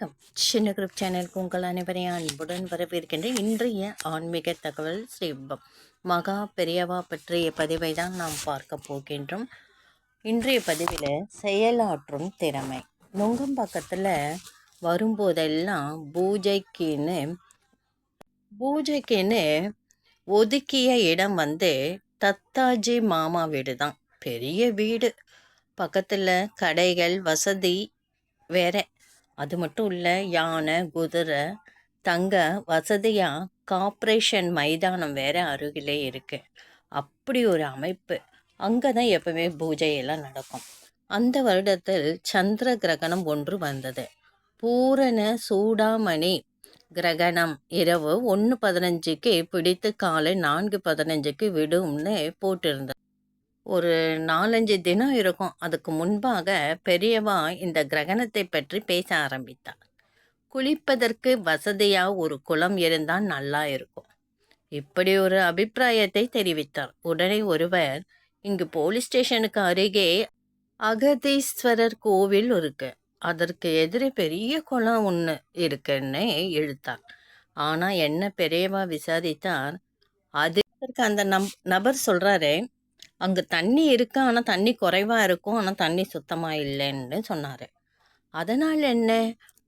வணக்கம். சின்ன குரூப் சேனலுக்கு உங்கள் அனைவரையும் அன்புடன் வரவேற்கின்ற இன்றைய ஆன்மீக தகவல் ஸ்ரீபம் மகா பெரியவா பற்றிய பதிவை தான் நாம் பார்க்க போகின்றோம். இன்றைய பதிவில் செயலாற்றும் திறமை. நுங்கம்பாக்கத்தில் வரும்போதெல்லாம் பூஜைக்குன்னு பூஜைக்குன்னு ஒதுக்கிய இடம் வந்து தத்தாஜி மாமா வீடு தான். பெரிய வீடு. பக்கத்தில் கடைகள் வசதி வேற. அது மட்டும் இல்லை யானை குதிரை தங்க வசதியாக கார்ப்பரேஷன் மைதானம் வேறு அருகிலே இருக்குது அப்படி ஒரு அமைப்பு. அங்கே தான் எப்பவுமே பூஜையெல்லாம் நடக்கும். அந்த வருடத்தில் சந்திர கிரகணம் ஒன்று வந்தது. பூரண சூடாமணி கிரகணம். இரவு ஒன்று பதினஞ்சுக்கு பிடித்து காலை நான்கு பதினஞ்சுக்கு விடும்னு போட்டிருந்தது. ஒரு நாலஞ்சு தினம் இருக்கும். அதுக்கு முன்பாக பெரியவா இந்த கிரகணத்தை பற்றி பேச ஆரம்பித்தார் குளிப்பதற்கு வசதியாக ஒரு குளம் இருந்தால் நல்லா இருக்கும். இப்படி ஒரு அபிப்பிராயத்தை தெரிவித்தார் உடனே ஒருவர் இங்கு போலீஸ் ஸ்டேஷனுக்கு அருகே அகதீஸ்வரர் கோவில் இருக்கு. அதற்கு எதிரே பெரிய குளம் ஒன்று இருக்குன்னு இழுத்தார். ஆனால் என்ன பெரியவா விசாரித்தார் அது அதற்கு அந்த நம் நபர் சொல்கிறாரே அங்கே தண்ணி இருக்கு. ஆனால் தண்ணி குறைவாக இருக்கும். ஆனால் தண்ணி சுத்தமாக இல்லைன்னு சொன்னார். அதனால் என்ன?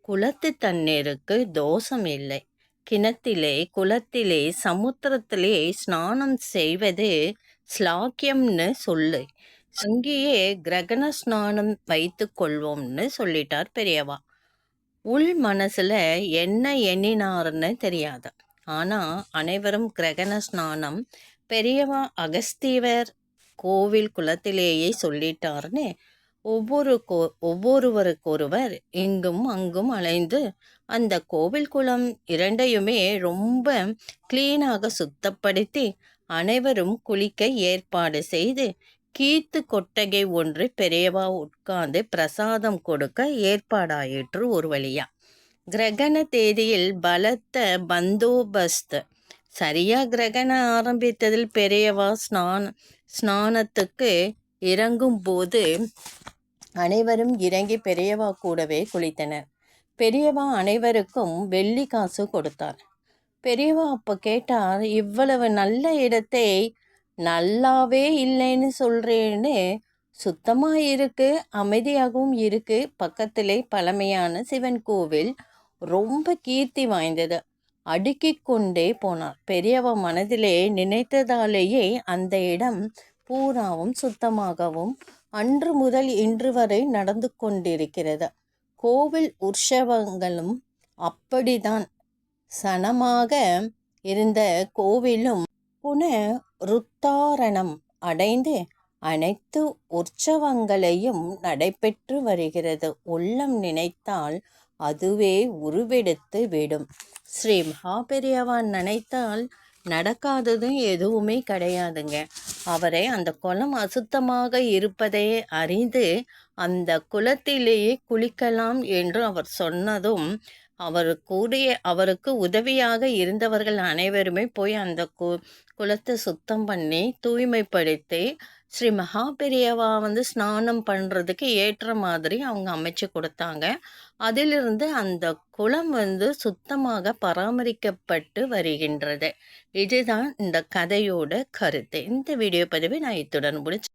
குளத்து தண்ணீருக்கு தோஷம் இல்லை. கிணத்திலே குளத்திலே சமுத்திரத்திலே ஸ்நானம் செய்வது ஸ்லாக்கியம்னு சொல்லு. அங்கேயே கிரகண ஸ்நானம் வைத்து கொள்வோம்னு சொல்லிட்டார் பெரியவா. உள் மனசில் என்ன எண்ணினார்னு தெரியாது. ஆனால் அனைவரும் கிரகண ஸ்நானம் பெரியவா அகஸ்தீவர் கோவில் குளத்திலேயே சொல்லிட்டார்னு. ஒவ்வொரு கோ ஒவ்வொருவருக்கொருவர் இங்கும் அங்கும் அலைந்து அந்த கோவில் குளம் இரண்டையுமே ரொம்ப கிளீனாக சுத்தப்படுத்தி அனைவரும் குளிக்க ஏற்பாடு செய்து கீத்து கொட்டகை ஒன்று பெரியவா உட்கார்ந்து பிரசாதம் கொடுக்க ஏற்பாடாயிற்று ஒரு வழியா. கிரகண தேதியில் பலத்த பந்தோபஸ்து. சரியா கிரகணம் ஆரம்பித்ததில் பெரியவா ஸ்நானம் ஸ்நானத்துக்கு இறங்கும் போது அனைவரும் இறங்கி பெரியவா கூடவே குளித்தனர். பெரியவா அனைவருக்கும் வெள்ளி காசு கொடுத்தார். பெரியவா அப்போ கேட்டார் இவ்வளவு நல்ல இடத்தை நல்லாவே இல்லைன்னு சொல்கிறேன்னு சுத்தமாக இருக்குது அமைதியாகவும் இருக்குது பக்கத்திலே பழமையான சிவன் கோவில் ரொம்ப கீர்த்தி வாய்ந்தது. அடுக்கிக் கொண்டே போனார். பெரியவ மனதிலே நினைத்ததாலேயே அந்த இடம் பூராவும் சுத்தமாகவும் அன்று முதல் இன்று வரை நடந்து கொண்டிருக்கிறது. கோவில் உற்சவங்களும் அப்படிதான் சனமாக இருந்த கோவிலும் புன ருத்தாரணம் அடைந்து அனைத்து உற்சவங்களையும் நடைபெற்று வருகிறது. உள்ளம் நினைத்தால் அதுவே உருவெடுத்து விடும். ஸ்ரீ மகாபெரியவான் நினைத்தால் நடக்காததும் எதுவுமே கிடையாதுங்க. அவரை அந்த குளம் அசுத்தமாக இருப்பதை அறிந்து அந்த குளத்திலேயே குளிக்கலாம் என்று அவர் சொன்னதும் அவர் கூடிய அவருக்கு உதவியாக இருந்தவர்கள் அனைவருமே போய் அந்த கு குளத்தை சுத்தம் பண்ணி தூய்மைப்படுத்தி ஸ்ரீ மகாபெரியவா வந்து ஸ்நானம் பண்ணுறதுக்கு ஏற்ற மாதிரி அவங்க அமைச்சு கொடுத்தாங்க. அதிலிருந்து அந்த குளம் வந்து சுத்தமாக பராமரிக்கப்பட்டு வருகின்றது. இதுதான் இந்த கதையோட கருத்து. இந்த வீடியோ பதிவை நான் இத்துடன் முடிச்சு